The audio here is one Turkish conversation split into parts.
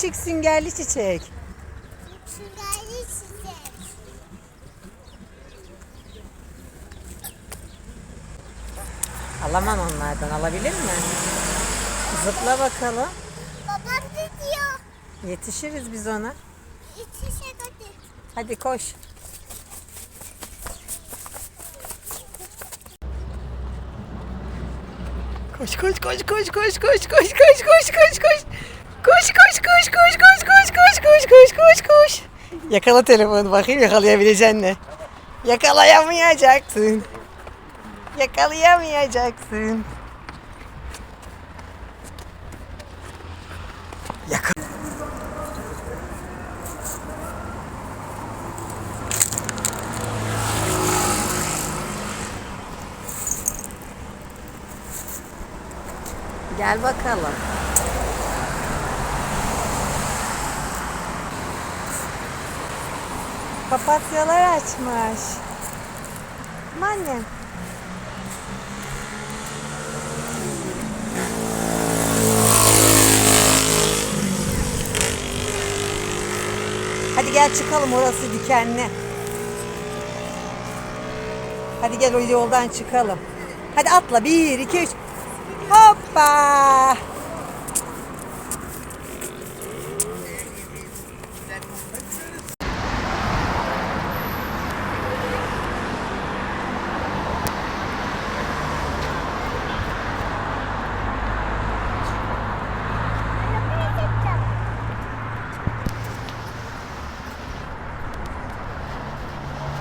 küçük süngerli çiçek. Süngerli çiçek. Alamam onlardan. Alabilir mi? Zıpla bakalım. Babam gidiyor. Yetişiriz biz ona. Çiçek hadi. Hadi koş. Koş koş koş koş koş koş koş koş koş koş koş. Koş koş koş koş koş koş koş koş koş koş koş. Yakala telefonu bakayım yakalayabilecek mi? Yakalayamayacaksın. Yakalayamayacaksın. Yakala. Gel bakalım. Papatyalar açmış. Annem. Hadi gel çıkalım orası dikenli. Hadi gel o yoldan çıkalım. Hadi atla. Bir, iki, üç. Hoppa.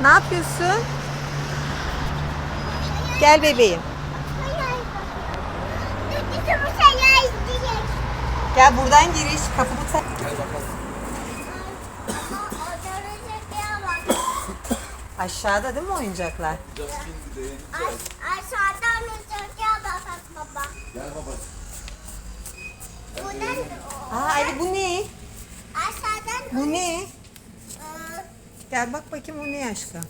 Ne yapıyorsun? Gel bebeğim. Gel buradan giriş. Kapımı tak. Aşağıda değil mi oyuncaklar? Aşağıdan uçurtmaya bakak baba. Gel baba. Bu ne? Aa Ali bu ne? Aşağıdan Bu ne? Gel bak bakayım o ne aşkım?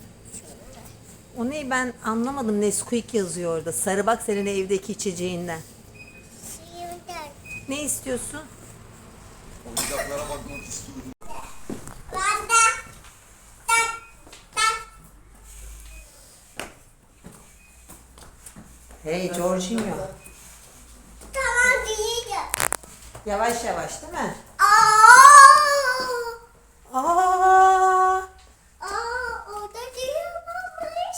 O ne ben anlamadım. Nesquik yazıyor orada. Sarı bak senin evdeki içeceğinden. Ne istiyorsun? Oyuncaklara bakmak istiyorum. Ben de. Hey Jorginho. Tamam diyeceğim. Yavaş yavaş değil mi? Aa! Aa! Aa, orada düğüm varmış.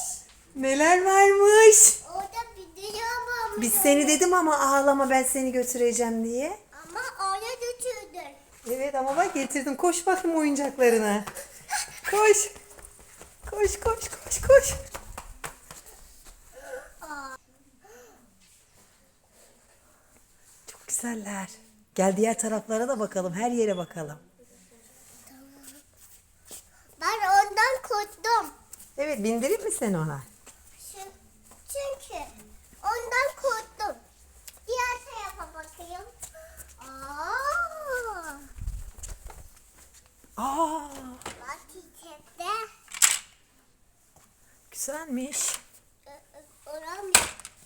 Neler varmış? Orada bir düğüm varmış. Biz seni dedim ama ağlama ben seni götüreceğim diye. Ama oraya götürdün. Evet ama bak getirdim. Koş bakayım oyuncaklarına. Koş. Koş koş koş koş. Çok güzeller. Gel diğer taraflara da bakalım. Her yere bakalım. Ben ondan korktum. Evet bindireyim mi seni ona? Şu- Çünkü ondan korktum. Diğer tarafa bakayım. Aa! Aa, Bak çiçekte. Güzelmiş. Oram.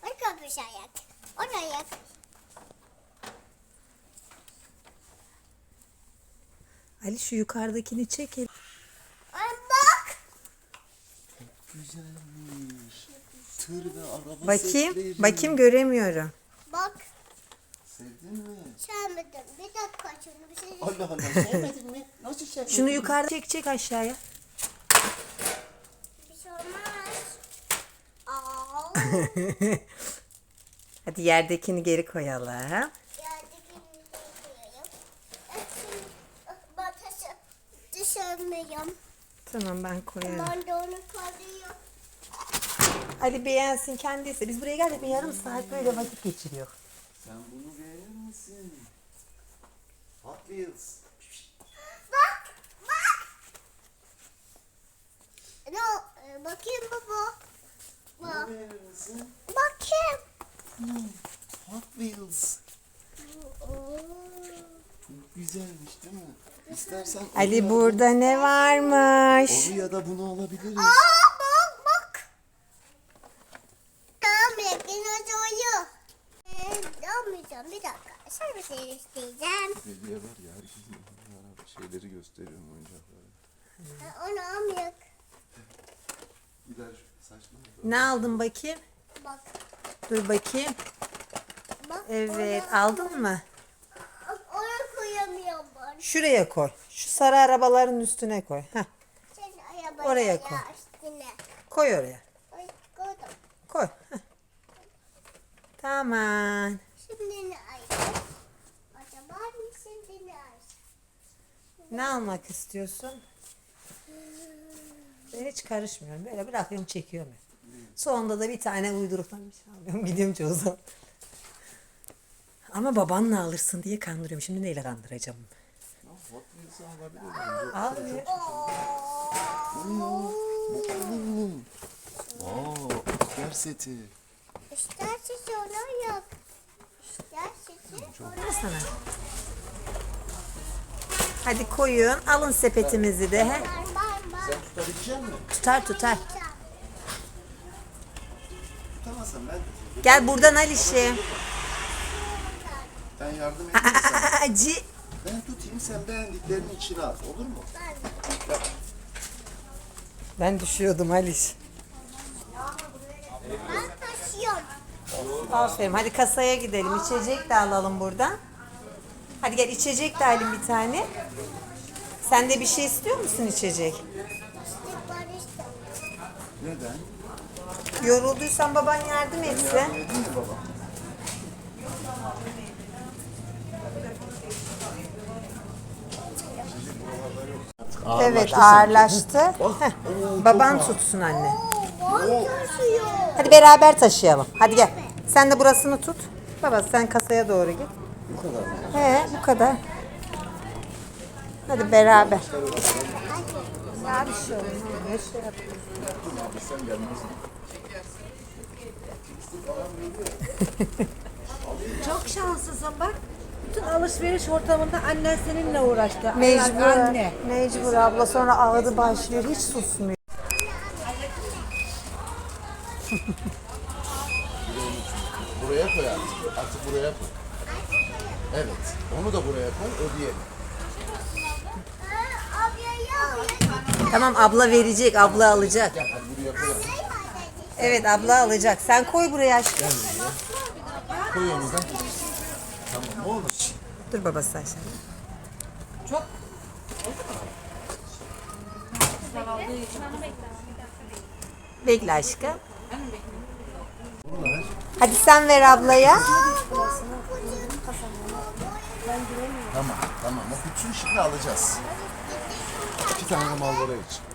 Bak kapış ayak. Oraya. Ali şu yukarıdakini çek. el- Ay bak. Güzelmiş. Tır ve araba Bakayım. setleri. Bakayım göremiyorum. Bak. Sevdin mi? Sevmedim. Bir dakika şunu bir şey. Allah Allah sevmedin mi? Nasıl sevmedin? Şunu yukarı çek çek aşağıya. Bir şey olmaz. Hadi yerdekini geri koyalım. Tamam ben koyarım. Ben de onu koyuyorum. Ali beğensin kendisi. Biz buraya geldik mi yarım saat böyle vakit geçiriyor. Sen bunu beğenir misin? Hot Wheels. Bak, bak. Ne? o? Ee, Bakayım baba. Bak, bakayım. Hot Wheels. Çok güzelmiş değil mi? İstersen Ali burada ne varmış? Onu ya da bunu alabiliriz. Aa, bak, bak. Tamam, dinozoru. Ee, almayacağım, bir dakika. Şöyle bir şey isteyeceğim. Hediye var ya herkesin. gösteriyorum oyuncakları. Ha, Onu almayak. Saçma. Ne aldın bakayım? Bak. Dur bakayım. Bak. Evet aldın mı? Ona koyamıyorum ben. Şuraya koy. Şu sarı arabaların üstüne koy. Heh, Sen arabaya Oraya koy. üstüne. koy oraya. Ay, koydum. Koy. Heh. Tamam. Şimdi ne ayır? Acaba şimdi ne ayır? Ne almak istiyorsun? Ben hiç karışmıyorum. Böyle bırakıyorum çekiyorum. Sonunda da bir tane uyduruktan bir şey alıyorum. Gidiyorum çoğu zaman. Ama babanla alırsın diye kandırıyorum. Şimdi neyle kandıracağım? Bir. Aa, asker seti. İster ona yok. İster sizi ona Ver sana. Hadi koyun. Alın sepetimizi de. He. var var var. Sen tutabilecek misin? Tutar tutar. Tutamazsan ben tutayım. Gel buradan al işi. Ben yardım edeyim mi sana. Acı. Ben tutayım sen beğendiklerinin içine at. Olur mu? Ben düşüyordum Aliş. Ben taşıyorum. Aferin. Hadi kasaya gidelim. İçecek de alalım buradan. Hadi gel içecek de alayım bir tane. Sen de bir şey istiyor musun içecek? Neden? Yorulduysan baban yardım etse. Yardım edeyim mi baba? Evet ağırlaştı. Heh, Baban tutsun anne. Taşıyorum. Hadi beraber taşıyalım. Hadi gel. Sen de burasını tut. Baba sen kasaya doğru git. Bu kadar mı? He bu kadar. Hadi beraber. Abi şey. Ne şey sen gelmezsin. Çok şanslısın bak. Bütün alışveriş ortamında annen seninle uğraştı. Mecbur. Anne. Mecbur abla sonra ağladı başlıyor. Hiç susmuyor. Buraya koy artık. Artık buraya koy. Evet. Onu da buraya koy. Ödeyelim. Tamam abla verecek. Abla alacak. Evet abla alacak. Sen koy buraya aşkım. Koy onu da. Tamam oğlum. Dur babası aşağı. Çok Bekle aşkım. Hadi sen ver ablaya. Tamam tamam. O bütün şimdi alacağız. İki tane de Marlboro.